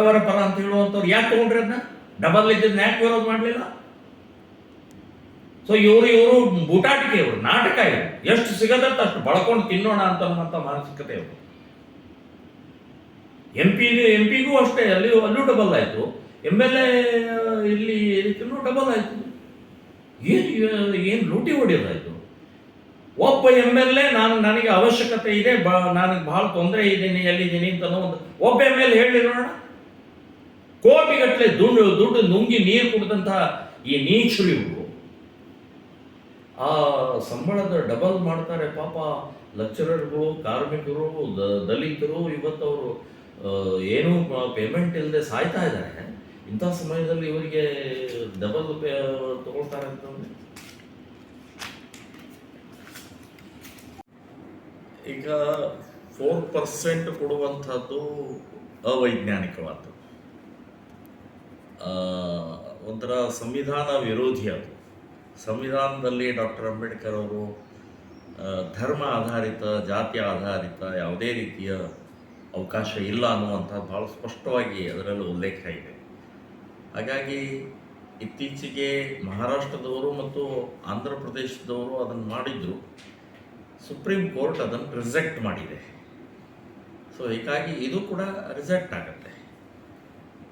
ಬಡವರ ಪರ ಅಂತ ಹೇಳುವಂಥವ್ರು ಯಾಕೆ ತೊಗೊಂಡ್ರಿ ಅದನ್ನ ಡಬಲ್ ಇದ್ದಿದ್ದು ಯಾಕೆ ವಿರೋಧ ಮಾಡಲಿಲ್ಲ? ಸೊ ಇವರು ಇವರು ಬೂಟಾಟಿಕೆ ಇವರು, ನಾಟಕ ಇವರು. ಎಷ್ಟು ಸಿಗದಂತ ಅಷ್ಟು ಬಳಕೊಂಡು ತಿನ್ನೋಣ ಅಂತ ಅನ್ನುವಂಥ ಮಾನಸಿಕತೆ ಇವರು. ಎಂ ಪಿ ಎಂ ಪಿಗೂ ಅಷ್ಟೇ ಅಲ್ಲಿ ಅಲ್ಲೂ ಡಬಲ್ ಆಯಿತು. ಎಂ ಎಲ್ ಎ ಇಲ್ಲಿ ಇದಕ್ಕೂ ಡಬಲ್ ಆಯಿತು. ಏನು ಏನು ಲೂಟಿ ಹೊಡೆಯೋದಾಯಿತು? ಒಬ್ಬ ಎಂ ಎಲ್ ಎ ನಾನು, ನನಗೆ ಅವಶ್ಯಕತೆ ಇದೆ, ಬಾ, ನನಗೆ ಭಾಳ ತೊಂದರೆ ಇದ್ದೀನಿ, ಎಲ್ಲಿದ್ದೀನಿ ಅಂತ ಒಂದು ಒಬ್ಬ ಎಂ ಎಲ್ ಹೇಳಿ ನೋಡೋಣ. ಕೋಟಿಗಟ್ಟಲೆ ದುಡ್ಡು ದುಡ್ಡು ನುಂಗಿ ನೀರು ಕುಡಿದಂತಹ ಈ ನೀಚರು ಆ ಸಂಬಳದ ಡಬಲ್ ಮಾಡ್ತಾರೆ ಪಾಪ ಲೆಕ್ಚರರ್ಗಳು ಕಾರ್ಮಿಕರು ದಲಿತರು ಇವತ್ತು ಅವರು ಏನೂ ಪೇಮೆಂಟ್ ಇಲ್ಲದೆ ಸಾಯ್ತಾ ಇದ್ದಾರೆ ಇಂಥ ಸಮಯದಲ್ಲಿ ಇವರಿಗೆ ಡಬಲ್ ತಗೊಳ್ತಾರೆ ಅಂತಂದ್ರೆ ಈಗ ಫೋರ್ ಪರ್ಸೆಂಟ್ ಕೊಡುವಂಥದ್ದು ಅವೈಜ್ಞಾನಿಕವಾದ್ದು. ಆ, ಒಂಥರ ಸಂವಿಧಾನ ವಿರೋಧಿ ಅದು. ಸಂವಿಧಾನದಲ್ಲಿ ಡಾಕ್ಟರ್ ಅಂಬೇಡ್ಕರ್ ಅವರು ಧರ್ಮ ಆಧಾರಿತ, ಜಾತಿ ಆಧಾರಿತ ಯಾವುದೇ ರೀತಿಯ ಅವಕಾಶ ಇಲ್ಲ ಅನ್ನುವಂಥ ಭಾಳ ಸ್ಪಷ್ಟವಾಗಿ ಅದರಲ್ಲಿ ಉಲ್ಲೇಖ ಇದೆ. ಹಾಗಾಗಿ ಇತ್ತೀಚೆಗೆ ಮಹಾರಾಷ್ಟ್ರದವರು ಮತ್ತು ಆಂಧ್ರ ಪ್ರದೇಶದವರು ಅದನ್ನು ಮಾಡಿದ್ರು. ಸುಪ್ರೀಂ ಕೋರ್ಟ್ ಅದನ್ನು ರಿಜೆಕ್ಟ್ ಮಾಡಿದೆ. ಸೊ ಹೀಗಾಗಿ ಇದು ಕೂಡ ರಿಜೆಕ್ಟ್ ಆಗುತ್ತೆ.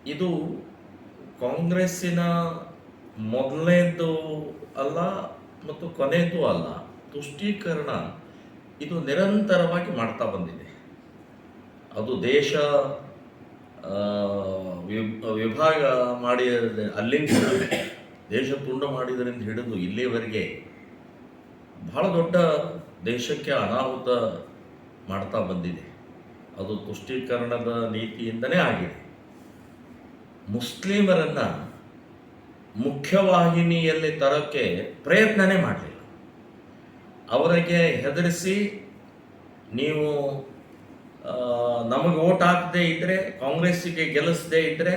ಇದು ಕಾಂಗ್ರೆಸ್ಸಿನ ಮೊದಲನೇದು ಅಲ್ಲ ಮತ್ತು ಕೊನೆಯದು ಅಲ್ಲ, ತುಷ್ಟೀಕರಣ ಇದು ನಿರಂತರವಾಗಿ ಮಾಡ್ತಾ ಬಂದಿದೆ. ಅದು ದೇಶ ವಿಭ್- ವಿಭಾಗ ಮಾಡಿ ಅಲ್ಲಿಂದ ದೇಶ ತುಂಡ ಮಾಡಿದರಿಂದ ಹಿಡಿದು ಇಲ್ಲಿಯವರೆಗೆ ಬಹಳ ದೊಡ್ಡ ದೇಶಕ್ಕೆ ಅನಾಹುತ ಮಾಡ್ತಾ ಬಂದಿದೆ. ಅದು ತುಷ್ಟೀಕರಣದ ನೀತಿಯಿಂದನೇ ಆಗಿದೆ. ಮುಸ್ಲಿಮರನ್ನ ಮುಖ್ಯವಾಹಿನಿಯಲ್ಲಿ ತರೋಕ್ಕೆ ಪ್ರಯತ್ನನೇ ಮಾಡಲಿಲ್ಲ. ಅವರಿಗೆ ಹೆದರಿಸಿ ನೀವು ನಮಗೆ ಓಟ್ ಹಾಕದೇ ಇದ್ದರೆ ಕಾಂಗ್ರೆಸ್ಸಿಗೆ ಗೆಲ್ಲಿಸದೇ ಇದ್ದರೆ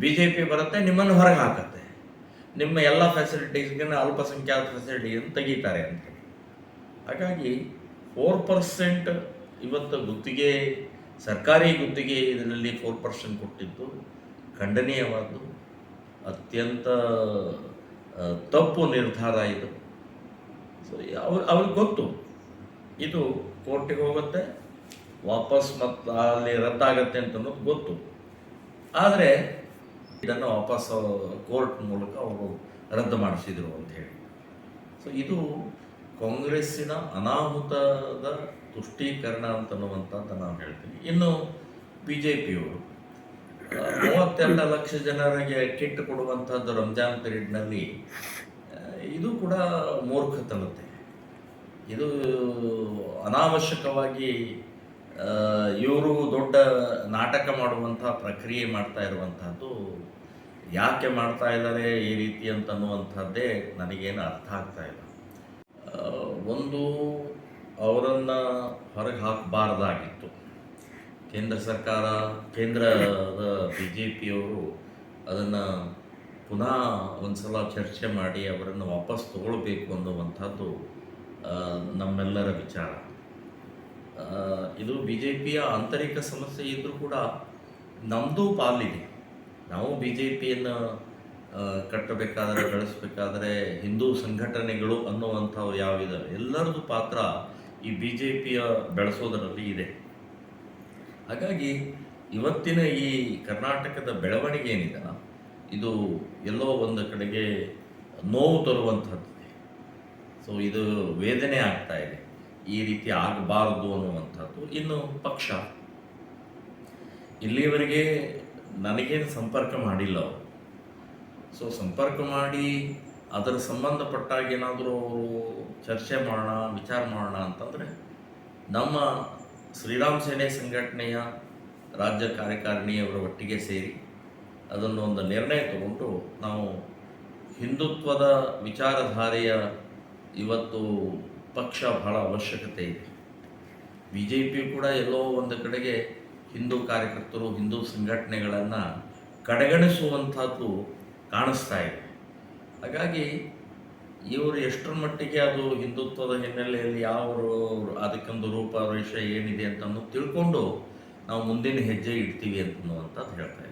ಬಿ ಜೆ ಪಿ ಬರುತ್ತೆ, ನಿಮ್ಮನ್ನು ಹೊರಗೆ ಹಾಕತ್ತೆ. ನಿಮ್ಮ ಎಲ್ಲ ಫೆಸಿಲಿಟೀಸ್ಗೆ ಅಲ್ಪಸಂಖ್ಯಾತ ಫೆಸಿಲಿಟಿಯನ್ನು ತೆಗಿತಾರೆ ಅಂತ ಹಾಗಾಗಿ ಫೋರ್ ಪರ್ಸೆಂಟ್ ಇವತ್ತು ಗುತ್ತಿಗೆ, ಸರ್ಕಾರಿ ಗುತ್ತಿಗೆ ಇದರಲ್ಲಿ ಫೋರ್ ಪರ್ಸೆಂಟ್ ಕೊಟ್ಟಿದ್ದು ಖಂಡನೀಯವಾದ್ದು, ಅತ್ಯಂತ ತಪ್ಪು ನಿರ್ಧಾರ ಇದು. ಸೊ ಅವ್ರು, ಅವ್ರಿಗೆ ಗೊತ್ತು. ಇದು ಕೋರ್ಟಿಗೆ ಹೋಗುತ್ತೆ, ವಾಪಸ್ ಮತ್ತು ಅಲ್ಲಿ ರದ್ದಾಗತ್ತೆ ಅಂತ ಅನ್ನೋದು ಗೊತ್ತು. ಆದರೆ, ಇದನ್ನು ವಾಪಸ್ ಕೋರ್ಟ್ ಮೂಲಕ ಅವರು ರದ್ದು ಮಾಡಿಸಿದರು ಅಂತ ಹೇಳಿ. ಸೊ ಇದು ಕಾಂಗ್ರೆಸ್ಸಿನ ಅನಾಹುತದ ತುಷ್ಟೀಕರಣ ಅಂತನ್ನುವಂಥದ್ದು ನಾನು ಹೇಳ್ತೀನಿ. ಇನ್ನು ಬಿ ಜೆ ಪಿಯವರು ಮೂವತ್ತೆರಡು ಲಕ್ಷ ಜನರಿಗೆ ಕಿಟ್ ಕೊಡುವಂಥದ್ದು ರಂಜಾನ್ ಪೀರಿಯಡ್ನಲ್ಲಿ ಇದು ಕೂಡ ಮೂರ್ಖತನತೆ ಇದು ಅನಾವಶ್ಯಕವಾಗಿ ಇವರು ದೊಡ್ಡ ನಾಟಕ ಮಾಡುವಂಥ ಪ್ರಕ್ರಿಯೆ ಮಾಡ್ತಾ ಇರುವಂಥದ್ದು ಯಾಕೆ ಮಾಡ್ತಾ ಇದ್ದಾರೆ ಈ ರೀತಿ ಅಂತ ಅನ್ನುವಂಥದ್ದೇ ನನಗೇನು ಅರ್ಥ ಆಗ್ತಾ ಇಲ್ಲ. ಒಂದು ಅವರನ್ನು ಹೊರಗೆ ಹಾಕಬಾರ್ದಾಗಿತ್ತು. ಕೇಂದ್ರ ಸರ್ಕಾರ, ಕೇಂದ್ರದ ಬಿ ಜೆ ಪಿಯವರು ಅದನ್ನು ಪುನಃ ಒಂದು ಸಲ ಚರ್ಚೆ ಮಾಡಿ ಅವರನ್ನು ವಾಪಸ್ ತಗೊಳ್ಬೇಕು ಅನ್ನುವಂಥದ್ದು ನಮ್ಮೆಲ್ಲರ ವಿಚಾರ. ಇದು ಬಿ ಜೆ ಪಿಯ ಆಂತರಿಕ ಸಮಸ್ಯೆ ಇದ್ದರೂ ಕೂಡ ನಮ್ಮದು ಪಾಲಿದೆ. ನಾವು ಬಿ ಜೆ ಪಿಯನ್ನು ಕಟ್ಟಬೇಕಾದರೆ ಬೆಳೆಸಬೇಕಾದರೆ ಹಿಂದೂ ಸಂಘಟನೆಗಳು ಅನ್ನುವಂಥವು ಯಾವಿದಾವೆ ಎಲ್ಲರದ್ದು ಪಾತ್ರ ಈ ಬಿ ಜೆ ಪಿಯ ಬೆಳೆಸೋದರಲ್ಲಿ ಇದೆ. ಹಾಗಾಗಿ ಇವತ್ತಿನ ಈ ಕರ್ನಾಟಕದ ಬೆಳವಣಿಗೆ ಏನಿದೆ ಇದು ಎಲ್ಲೋ ಒಂದು ಕಡೆಗೆ ನೋವು ತರುವಂಥದ್ದಿದೆ ಸೊ ಇದು ವೇದನೆ ಆಗ್ತಾ ಇದೆ. ಈ ರೀತಿ ಆಗಬಾರದು ಅನ್ನುವಂಥದ್ದು ಇನ್ನು ಪಕ್ಷ. ಇಲ್ಲಿಯವರೆಗೆ ನನಗೇನು ಸಂಪರ್ಕ ಮಾಡಿಲ್ಲ ಅವರು. ಸೊ ಸಂಪರ್ಕ ಮಾಡಿ ಅದರ ಸಂಬಂಧಪಟ್ಟಾಗೇನಾದರೂ ಚರ್ಚೆ ಮಾಡೋಣ, ವಿಚಾರ ಮಾಡೋಣ ಅಂತಂದರೆ ನಮ್ಮ ಶ್ರೀರಾಮ್ ಸೇನೆ ಸಂಘಟನೆಯ ರಾಜ್ಯ ಕಾರ್ಯಕಾರಿಣಿಯವರ ಒಟ್ಟಿಗೆ ಸೇರಿ ಅದನ್ನು ಒಂದು ನಿರ್ಣಯ ತಗೊಂಡು ನಾವು ಹಿಂದುತ್ವದ ವಿಚಾರಧಾರೆಯ ಇವತ್ತು ಪಕ್ಷ ಬಹಳ ಅವಶ್ಯಕತೆ ಇದೆ. ಬಿ ಜೆ ಪಿ ಕೂಡ ಎಲ್ಲೋ ಒಂದು ಕಡೆಗೆ ಹಿಂದೂ ಕಾರ್ಯಕರ್ತರು, ಹಿಂದೂ ಸಂಘಟನೆಗಳನ್ನು ಕಡೆಗಣಿಸುವಂಥದ್ದು ಕಾಣಿಸ್ತಾ ಇದೆ. ಹಾಗಾಗಿ ಇವರು ಎಷ್ಟರ ಮಟ್ಟಿಗೆ ಅದು ಹಿಂದುತ್ವದ ಹಿನ್ನೆಲೆಯಲ್ಲಿ ಯಾವ ಅದಕ್ಕೊಂದು ರೂಪ ರೇಷ ಏನಿದೆ ಅಂತ ತಿಳ್ಕೊಂಡು ನಾವು ಮುಂದಿನ ಹೆಜ್ಜೆ ಇಡ್ತೀವಿ ಅಂತನ್ನುವಂಥದ್ದು ಹೇಳ್ತಾ